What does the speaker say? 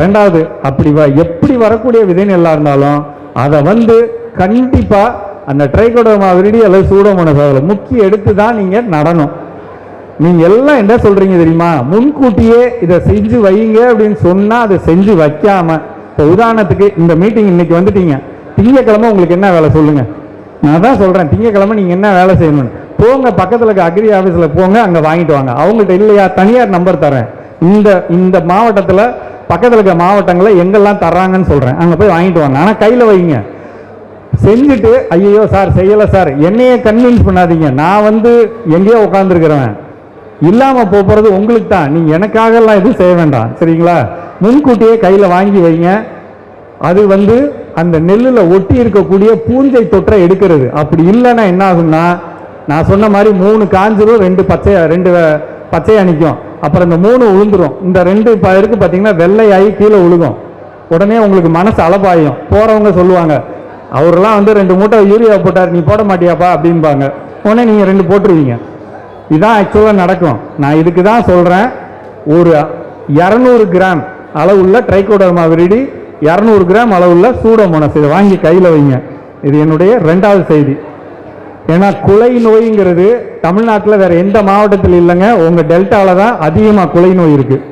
ரெண்டாவது அப்படி வ எப்படி வரக்கூடிய விதை நெல்லா இருந்தாலும் அதை வந்து கண்டிப்பாக அந்த ட்ரைகோடோமா விரிடி அல்லது சூடோமோனஸ் அதில் முக்கிய எடுத்து தான் நீங்கள் நடணும். நீங்கள் எல்லாம் என்ன சொல்கிறீங்க தெரியுமா? முன்கூட்டியே இதை செஞ்சு வைங்க அப்படின்னு சொன்னால் அதை செஞ்சு வைக்காமல் இப்போ உதாரணத்துக்கு இந்த மீட்டிங் இன்னைக்கு வந்துட்டீங்க. திங்கக்கிழமை உங்களுக்கு என்ன வேலை சொல்லுங்கள் நான் தான் சொல்கிறேன் திங்கக்கிழமை நீங்கள் என்ன வேலை செய்யணும்னு. போங்க பக்கத்தில் இருக்க அக்ரி ஆஃபீஸில் போங்க அங்கே வாங்கிட்டு வாங்க. அவங்கள்ட்ட இல்லையா? தனியார் நம்பர் தரேன். இந்த இந்த மாவட்டத்தில் பக்கத்தில் இருக்க மாவட்டங்களில் எங்கெல்லாம் தர்றாங்கன்னு சொல்கிறேன் அங்கே போய் வாங்கிட்டு வாங்க. ஆனால் கையில் வைங்க. செஞ்சுட்டு ஐயோ சார் செய்யலை சார். என்னையே கன்வின்ஸ் பண்ணாதீங்க. நான் வந்து எங்கேயோ உட்காந்துருக்கிறவன் இல்லாமல் போகிறது உங்களுக்கு தான். நீங்கள் எனக்காக எல்லாம் எதுவும் செய்ய வேண்டாம். சரிங்களா? முன்கூட்டியே கையில் வாங்கி வைங்க. அது வந்து அந்த நெல்லில் ஒட்டி இருக்கக்கூடிய பூஞ்சை தொற்றை எடுக்கிறது. அப்படி இல்லைன்னா என்ன ஆகும்னா நான் சொன்ன மாதிரி மூணு காஞ்சிரும் ரெண்டு பச்சையா ரெண்டு பச்சையாக நிற்கும் அப்புறம் இந்த மூணு உளுந்துரும். இந்த ரெண்டு இப்போ இருக்கு பார்த்தீங்கன்னா வெள்ளையாகி கீழே உழுகும். உடனே உங்களுக்கு மனசு அளபாயும் போறவங்க சொல்லுவாங்க அவரெல்லாம் வந்து ரெண்டு மூட்டை யூரியா போட்டார் நீ போட மாட்டியாப்பா? அப்படிம்பாங்க. உடனே நீங்கள் ரெண்டு போட்டுருவீங்க. இதான் ஆக்சுவலாக நடக்கும். நான் இதுக்கு தான் சொல்கிறேன் ஒரு இரநூறு கிராம் அளவுள்ள ட்ரைகோடர்மா விரிடி இரநூறு கிராம் அளவுள்ள சூடோமோனஸ். இதை வாங்கி கையில் வைங்க. இது என்னுடைய ரெண்டாவது செய்தி. ஏன்னா குலை நோய்ங்கிறது தமிழ்நாட்டில் வேற எந்த மாவட்டத்தில் இல்லைங்க. உங்கள் டெல்டாவில் தான் அதிகமாக குலை நோய் இருக்குது